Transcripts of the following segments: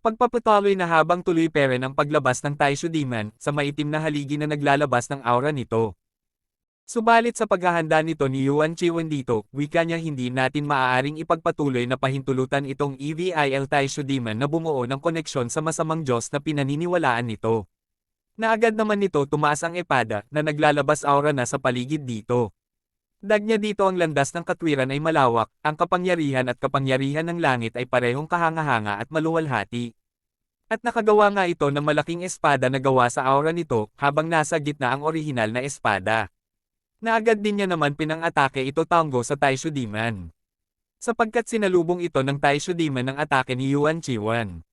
Pagpapatuloy na habang tuloy pere ng paglabas ng Taisho Demon sa maitim na haligi na naglalabas ng aura nito. Subalit sa paghahanda nito ni Yuan Chiwen dito, wika niya hindi natin maaaring ipagpatuloy na pahintulutan itong EVIL Taisho Demon na bumuo ng koneksyon sa masamang Diyos na pinaniniwalaan nito. Naagad naman nito tumaas ang epada na naglalabas aura na sa paligid dito. Dag niya dito ang landas ng katwiran ay malawak, ang kapangyarihan at kapangyarihan ng langit ay parehong kahanga-hanga at maluwalhati. At nakagawa nga ito ng malaking espada na gawa sa aura nito habang nasa gitna ang orihinal na espada. Naagad din niya naman pinang-atake ito Tango sa Taisho Demon. Sapagkat sinalubong ito ng Taisho Demon ng atake ni Yuan Chiwan.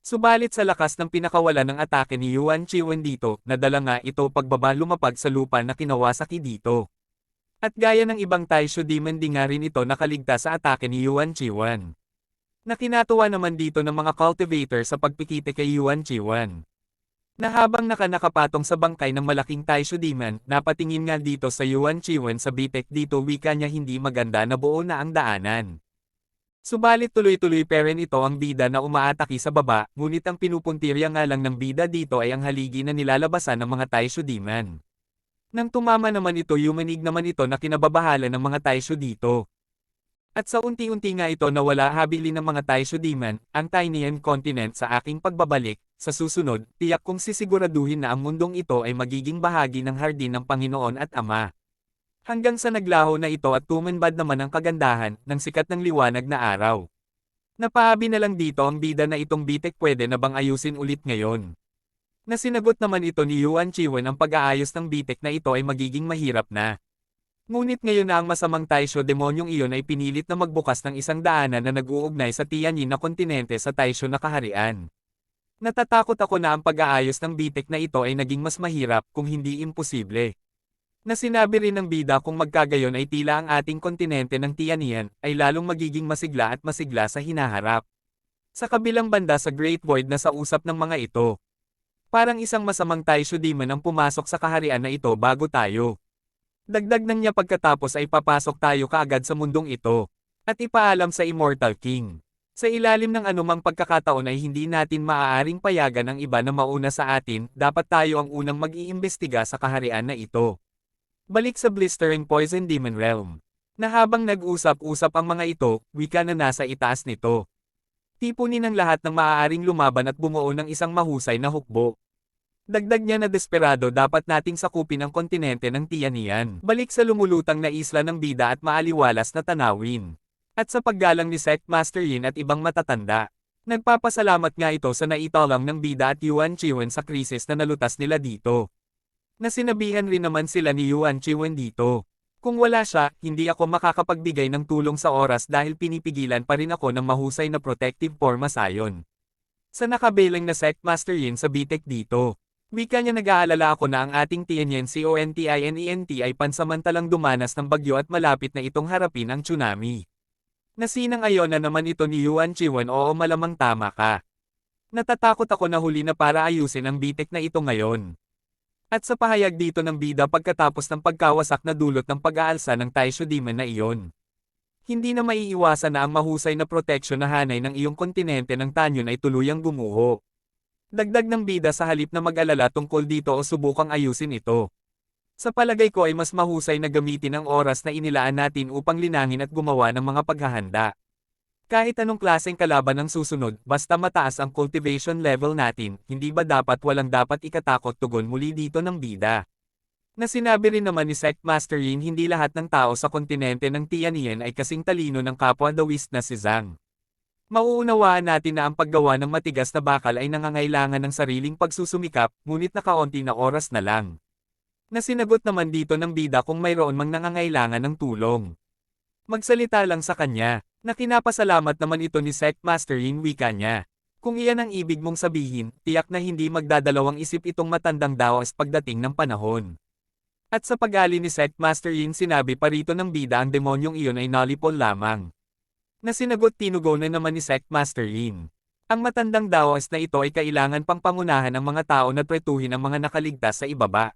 Subalit sa lakas ng pinakawala ng atake ni Yuan Chiwan dito, nadala nga ito pagbaba lumapag sa lupa na kinawasaki dito. At gaya ng ibang Taisho Demon di nga rin ito nakaligtas sa atake ni Yuan Chiwan. Nakinatuwa naman dito ng mga cultivator sa pagpikite kay Yuan Chiwan. Na habang naka nakapatong sa bangkay ng malaking Taisho Demon, napatingin nga dito sa Yuan Chiwen sa bitek dito wika niya hindi maganda na buo na ang daanan. Subalit tuloy-tuloy pa rin ito ang bida na umaataki sa baba, ngunit ang pinupuntirya nga lang ng bida dito ay ang haligi na nilalabasan ng mga Taisho Demon. Nang tumama naman ito yumanig naman ito na kinababahala ng mga Taisho dito. At sa unti-unti nga ito nawala habili ng mga Taisho Demon, ang Tinian Continent sa aking pagbabalik, sa susunod, tiyak kong sisiguraduhin na ang mundong ito ay magiging bahagi ng hardin ng Panginoon at Ama. Hanggang sa naglaho na ito at tumanbad naman ang kagandahan ng sikat ng liwanag na araw. Napaabi na lang dito ang bida na itong bitek pwede na bang ayusin ulit ngayon. Nasinagot naman ito ni Yuan Chiwen ang pag-aayos ng bitek na ito ay magiging mahirap na. Ngunit ngayon na ang masamang Taisho demonyong iyon ay pinilit na magbukas ng isang daanan na nag-uugnay sa Tianyin na kontinente sa Taisho na kaharian. Natatakot ako na ang pag-aayos ng bitek na ito ay naging mas mahirap kung hindi imposible. Na sinabi rin ng bida kung magkagayon ay tila ang ating kontinente ng Tianyan ay lalong magiging masigla at masigla sa hinaharap. Sa kabilang banda sa Great Void na sa usap ng mga ito. Parang isang masamang Taisho Demon ang pumasok sa kaharian na ito bago tayo. Dagdag ng niya pagkatapos ay papasok tayo kaagad sa mundong ito. At ipaalam sa Immortal King. Sa ilalim ng anumang pagkakataon ay hindi natin maaaring payagan ang iba na mauna sa atin, dapat tayo ang unang mag-iimbestiga sa kaharian na ito. Balik sa Blistering Poison Demon Realm. Na habang nag-usap-usap ang mga ito, wika na nasa itaas nito. Tipunin ng lahat ng maaaring lumaban at bumuo ng isang mahusay na hukbo. Dagdag niya na desperado dapat nating sakupin ang kontinente ng Tianian. Balik sa lumulutang na isla ng bida at maaliwalas na tanawin. At sa paggalang ni Sect Master Yin at ibang matatanda. Nagpapasalamat nga ito sa naitalang ng bida at Yuan Chiwen sa krisis na nalutas nila dito. Nasinabihan rin naman sila ni Yuan Chiwen dito. Kung wala siya, hindi ako makakapagbigay ng tulong sa oras dahil pinipigilan pa rin ako ng mahusay na protective forma sayon. Sa nakabelang na Sect Master Yin sa bitek dito. Wika niya nag-aalala ako na ang ating Tianyan CONTINENT ay pansamantalang dumanas ng bagyo at malapit na itong harapin ang tsunami. Nasinang ayon na naman ito ni Yuan Chiwen oo malamang tama ka. Natatakot ako na huli na para ayusin ang bitek na ito ngayon. At sa pahayag dito ng bida pagkatapos ng pagkawasak na dulot ng pag-aalsa ng Taisho Demon na iyon. Hindi na maiiwasan na ang mahusay na proteksyon na hanay ng iyong kontinente ng Tanyon ay tuluyang gumuho. Dagdag ng bida sa halip na mag-alala tungkol dito o subukang ayusin ito. Sa palagay ko ay mas mahusay na gamitin ang oras na inilaan natin upang linangin at gumawa ng mga paghahanda. Kahit anong klaseng kalaban ang susunod, basta mataas ang cultivation level natin, hindi ba dapat walang dapat ikatakot tugon muli dito ng bida? Na sinabi rin naman ni Sect Master Yin hindi lahat ng tao sa kontinente ng Tianyan ay kasing talino ng kapwa Daoist na si Zhang. Mauunawaan natin na ang paggawa ng matigas na bakal ay nangangailangan ng sariling pagsusumikap, ngunit nakaunti na oras na lang. Nasinagot naman dito ng bida kung mayroon mang nangangailangan ng tulong. Magsalita lang sa kanya, na kinapasalamat naman ito ni Sect Master Yin wika niya. Kung iyan ang ibig mong sabihin, tiyak na hindi magdadalawang isip itong matandang daos pagdating ng panahon. At sa pag-ali ni Sect Master Yin sinabi pa rito ng bida ang demonyong iyon ay nalipol lamang. Na sinagot tinugo na naman ni Sect Master Yin. Ang matandang daos na ito ay kailangan pang pangunahan ng mga tao na pretuhin ang mga nakaligtas sa ibaba.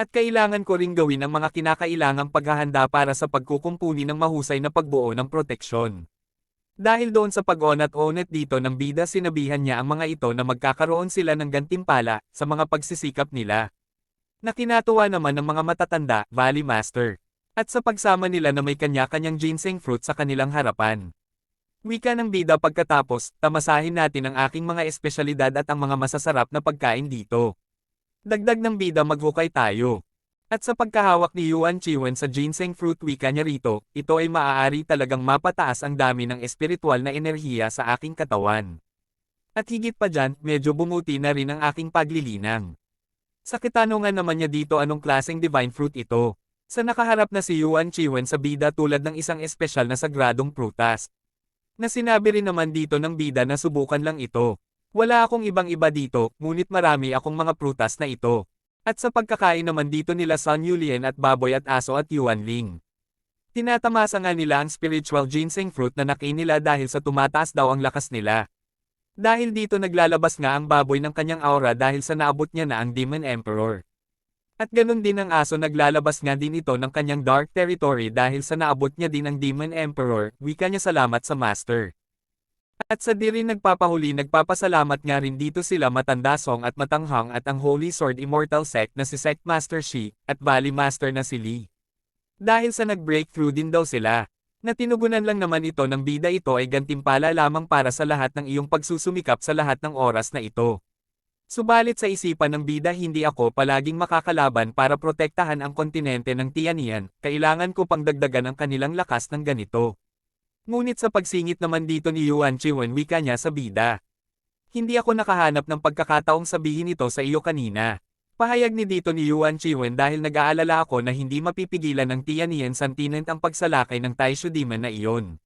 At kailangan ko ring gawin ang mga kinakailangang paghahanda para sa pagkukumpuni ng mahusay na pagbuo ng proteksyon. Dahil doon sa pag-onat-onat dito ng bida sinabihan niya ang mga ito na magkakaroon sila ng gantimpala sa mga pagsisikap nila. Nakinatuwa naman ng mga matatanda, Valley Master. At sa pagsama nila na may kanya-kanyang ginseng fruit sa kanilang harapan. Wika ng bida pagkatapos, tamasahin natin ang aking mga espesyalidad at ang mga masasarap na pagkain dito. Dagdag ng bida maghukay tayo. At sa pagkahawak ni Yuan Chiwen sa ginseng fruit wika niya rito, ito ay maaari talagang mapataas ang dami ng espiritual na enerhiya sa aking katawan. At higit pa dyan, medyo bumuti na rin ang aking paglilinang. Sa kitanungan naman niya dito anong klaseng divine fruit ito. Sa nakaharap na si Yuan Chiwen sa bida tulad ng isang espesyal na sagradong prutas. Na sinabi rin naman dito ng bida na subukan lang ito. Wala akong ibang iba dito, ngunit marami akong mga prutas na ito. At sa pagkakain naman dito nila Sun Yulien at Baboy at Aso at Yuan Ling. Tinatamasa nga nila ang spiritual ginseng fruit na nakain nila dahil sa tumataas daw ang lakas nila. Dahil dito naglalabas nga ang baboy ng kanyang aura dahil sa naabot niya na ang Demon Emperor. At ganun din ang aso naglalabas nga din ito ng kanyang dark territory dahil sa naabot niya din ang Demon Emperor, wika niya salamat sa Master. At sa di nagpapahuli nagpapasalamat nga rin dito sila Matanda Song at Matanghang at ang Holy Sword Immortal Sect na si Sect Master Shi, at Valley Master na si Lee. Dahil sa nag-breakthrough din daw sila. Na tinugunan lang naman ito ng bida ito ay gantimpala lamang para sa lahat ng iyong pagsusumikap sa lahat ng oras na ito. Subalit sa isipan ng bida hindi ako palaging makakalaban para protektahan ang kontinente ng Tianian, kailangan ko pang dagdagan ang kanilang lakas ng ganito. Ngunit sa pagsingit naman dito ni Yuan Chiwen wika niya sa bida. Hindi ako nakahanap ng pagkakataong sabihin ito sa iyo kanina. Pahayag ni dito ni Yuan Chiwen dahil nag-aalala ako na hindi mapipigilan ng Tianian Santinent ang pagsalakay ng Taisho Demon na iyon.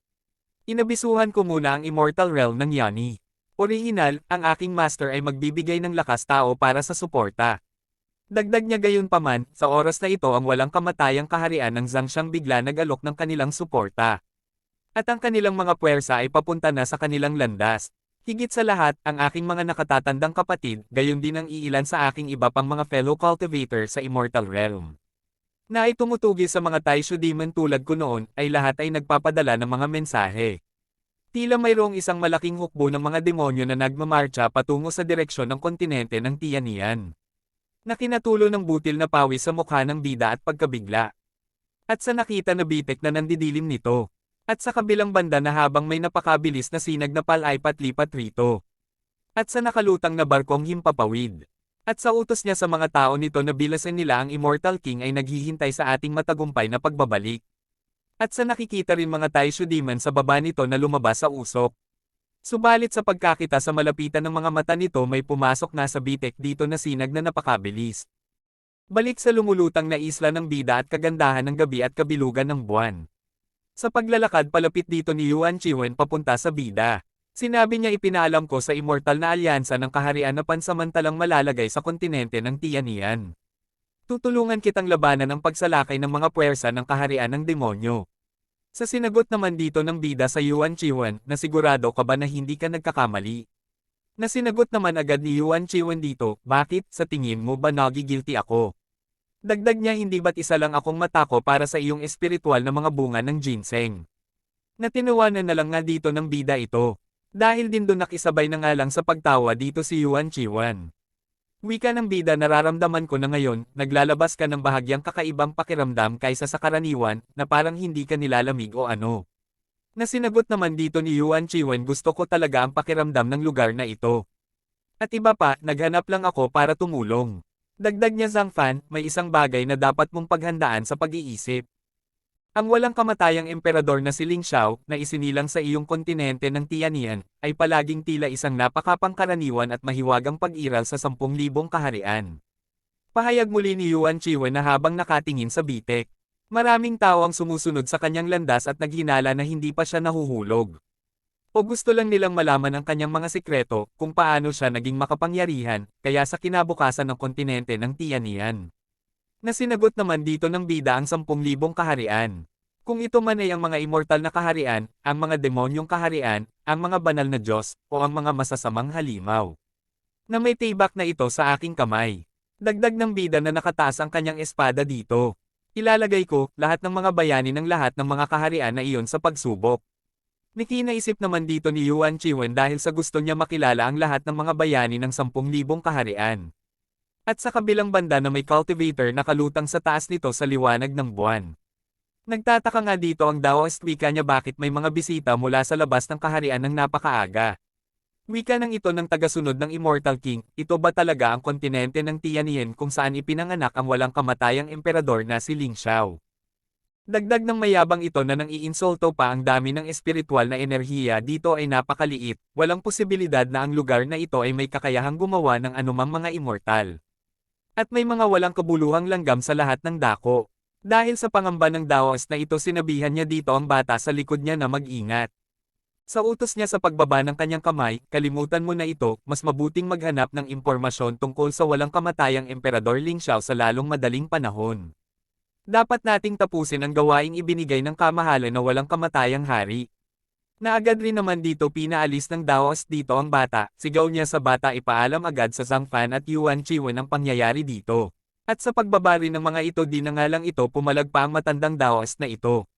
Inabisuhan ko muna ang Immortal Realm ng Yani. Original, ang aking master ay magbibigay ng lakas tao para sa suporta. Dagdag niya gayon paman, sa oras na ito ang walang kamatayang kaharian ng Zhangxiang bigla nag-alok ng kanilang suporta. At ang kanilang mga puwersa ay papunta na sa kanilang landas. Higit sa lahat, ang aking mga nakatatandang kapatid, gayon din ang iilan sa aking iba pang mga fellow cultivator sa Immortal Realm. Na ay tumutugi sa mga Taisho Demon tulad ko noon, ay lahat ay nagpapadala ng mga mensahe. Tila mayroong isang malaking hukbo ng mga demonyo na nagmamarcha patungo sa direksyon ng kontinente ng Tianian. Na kinatulo ng butil na pawis sa mukha ng bida at pagkabigla. At sa nakita na bitek na nandidilim nito. At sa kabilang banda na habang may napakabilis na sinag na palay patlipat rito. At sa nakalutang na barkong himpapawid. At sa utos niya sa mga tao nito na bilasan nila ang Immortal King ay naghihintay sa ating matagumpay na pagbabalik. At sa nakikita rin mga Taisho Demon sa baba nito na lumabas sa usok. Subalit sa pagkakita sa malapitan ng mga mata nito may pumasok na sa bitek dito na sinag na napakabilis. Balik sa lumulutang na isla ng bida at kagandahan ng gabi at kabilugan ng buwan. Sa paglalakad palapit dito ni Yuan Chiwen papunta sa bida. Sinabi niya ipinaalam ko sa immortal na alyansa ng kaharian na pansamantalang malalagay sa kontinente ng Tianian. Tutulungan kitang labanan ang pagsalakay ng mga puwersa ng kaharian ng demonyo. Sa sinagot naman dito ng bida sa Yuan Chiwen na sigurado ka ba na hindi ka nagkakamali. Na sinagot naman agad ni Yuan Chiwen dito, bakit sa tingin mo ba nagigilty ako? Dagdag niya hindi ba't isa lang akong matako para sa iyong espiritual na mga bunga ng ginseng. Natinawanan na lang nga dito ng bida ito. Dahil din doon nakisabay na nga lang sa pagtawa dito si Yuan Chiwan. Wika ng bida nararamdaman ko na ngayon, naglalabas ka ng bahagyang kakaibang pakiramdam kaysa sa karaniwan, na parang hindi ka nilalamig o ano. Na sinagot naman dito ni Yuan Chiwen gusto ko talaga ang pakiramdam ng lugar na ito. At iba pa, naghanap lang ako para tumulong. Dagdag niya Zhang Fan, may isang bagay na dapat mong paghandaan sa pag-iisip. Ang walang kamatayang emperador na si Ling Xiao, na isinilang sa iyong kontinente ng Tianian, ay palaging tila isang napakapangkaraniwan at mahiwagang pag-iral sa 10,000 kaharian. Pahayag muli ni Yuan Chiwen na habang nakatingin sa bitek. Maraming tao ang sumusunod sa kanyang landas at naghinala na hindi pa siya nahuhulog. O gusto lang nilang malaman ang kanyang mga sikreto, kung paano siya naging makapangyarihan, kaya sa kinabukasan ng kontinente ng Tianian. Nasinagot naman dito ng bida ang 10,000 kaharian. Kung ito man ay ang mga immortal na kaharian, ang mga demonyong kaharian, ang mga banal na Diyos, o ang mga masasamang halimaw. Na may tibak na ito sa aking kamay. Dagdag ng bida na nakataas ang kanyang espada dito. Ilalagay ko, lahat ng mga bayani ng lahat ng mga kaharian na iyon sa pagsubok. Niki naisip naman dito ni Yuan Chiwen dahil sa gusto niya makilala ang lahat ng mga bayani ng 10,000 kaharian. At sa kabilang banda na may cultivator na kalutang sa taas nito sa liwanag ng buwan. Nagtataka nga dito ang Daoist wika niya bakit may mga bisita mula sa labas ng kaharian ng napakaaga. Wika ng ito ng tagasunod ng Immortal King, ito ba talaga ang kontinente ng Tianyin kung saan ipinanganak ang walang kamatayang emperador na si Ling Xiao? Dagdag ng mayabang ito na nang iinsulto pa ang dami ng espiritual na enerhiya dito ay napakaliit, walang posibilidad na ang lugar na ito ay may kakayahang gumawa ng anumang mga immortal. At may mga walang kabuluhang langgam sa lahat ng dako. Dahil sa pangamba ng Daos na ito sinabihan niya dito ang bata sa likod niya na mag-ingat. Sa utos niya sa pagbaba ng kanyang kamay, kalimutan mo na ito, mas mabuting maghanap ng impormasyon tungkol sa walang kamatayang Emperador Ling Xiao sa lalong madaling panahon. Dapat nating tapusin ang gawaing ibinigay ng kamahalan na walang kamatayang hari. Naagad rin naman dito pinaalis ng Daos dito ang bata, sigaw niya sa bata ipaalam agad sa Zhang Fan at Yuan Chiwen ang pangyayari dito. At sa pagbabari ng mga ito di na nga lang ito pumalag pa ang matandang Daos na ito.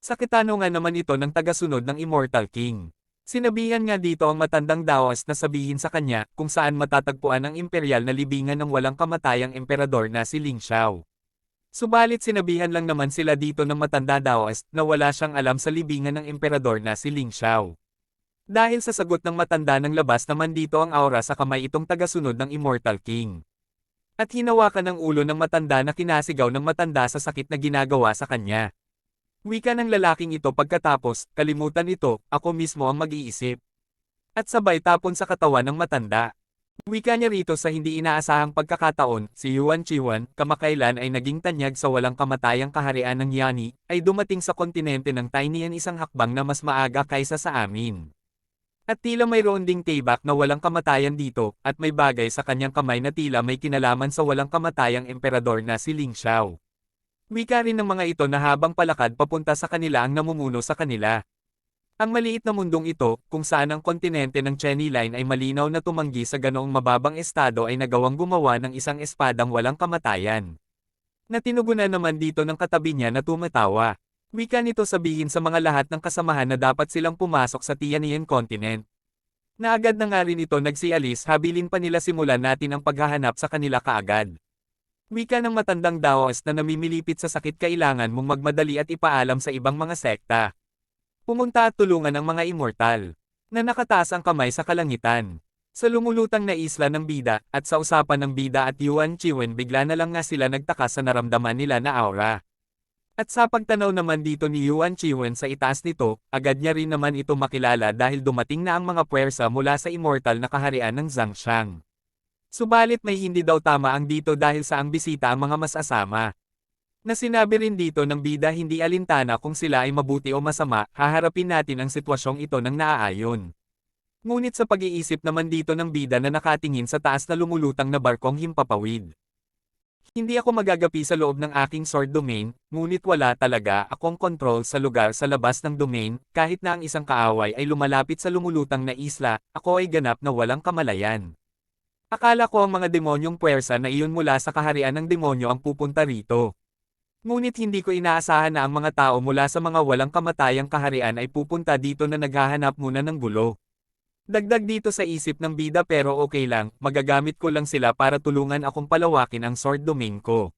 Sa katanungan naman ito ng tagasunod ng Immortal King. Sinabihan nga dito ang matandang Daos na sabihin sa kanya kung saan matatagpuan ang imperial na libingan ng walang kamatayang emperador na si Ling Xiao. Subalit sinabihan lang naman sila dito ng matanda Daoist na wala siyang alam sa libingan ng emperador na si Ling Xiao. Dahil sa sagot ng matanda ng labas naman dito ang aura sa kamay itong tagasunod ng Immortal King. At hinawakan ng ulo ng matanda na kinasigaw ng matanda sa sakit na ginagawa sa kanya. Wika ng lalaking ito pagkatapos, kalimutan ito, ako mismo ang mag-iisip. At sabay tapon sa katawan ng matanda. Wika niya rito sa hindi inaasahang pagkakataon, si Yuan Chiwan, kamakailan ay naging tanyag sa walang kamatayang kaharian ng Yani, ay dumating sa kontinente ng Tainian isang hakbang na mas maaga kaysa sa amin. At tila mayroon ding tibak na walang kamatayan dito, at may bagay sa kanyang kamay na tila may kinalaman sa walang kamatayang emperador na si Ling Xiao. Wika rin ng mga ito na habang palakad papunta sa kanila ang namumuno sa kanila. Ang maliit na mundong ito, kung saan ang kontinente ng Cheney Line ay malinaw na tumanggi sa ganoong mababang estado ay nagawang gumawa ng isang espadang walang kamatayan. Na tinugunan naman dito ng katabi niya na tumatawa. Wika nito sabihin sa mga lahat ng kasamahan na dapat silang pumasok sa Tianyin Continent. Naagad na nga rin ito nagsialis habilin pa nila simulan natin ang paghahanap sa kanila kaagad. Wika ng matandang Daos na namimilipit sa sakit kailangan mong magmadali at ipaalam sa ibang mga sekta. Pumunta at tulungan ang mga immortal, na nakataas ang kamay sa kalangitan. Sa lumulutang na isla ng bida, at sa usapan ng bida at Yuan Chiwen bigla na lang nga sila nagtaka sa naramdaman nila na aura. At sa pagtanaw naman dito ni Yuan Chiwen sa itaas nito, agad niya rin naman ito makilala dahil dumating na ang mga puwersa mula sa immortal na kaharian ng Zhangxiang. Subalit may hindi daw tama ang dito dahil sa ang bisita ang mga masasama. Na sinabi rin dito ng bida hindi alintana kung sila ay mabuti o masama, haharapin natin ang sitwasyong ito ng naaayon. Ngunit sa pag-iisip naman dito ng bida na nakatingin sa taas na lumulutang na barkong himpapawid. Hindi ako magagapi sa loob ng aking sword domain, ngunit wala talaga akong control sa lugar sa labas ng domain, kahit na ang isang kaaway ay lumalapit sa lumulutang na isla, ako ay ganap na walang kamalayan. Akala ko ang mga demonyong puwersa na iyon mula sa kaharian ng demonyo ang pupunta rito. Ngunit hindi ko inaasahan na ang mga tao mula sa mga walang kamatayang kaharian ay pupunta dito na naghahanap muna ng gulo. Dagdag dito sa isip ng bida pero okay lang, magagamit ko lang sila para tulungan akong palawakin ang sword domain ko.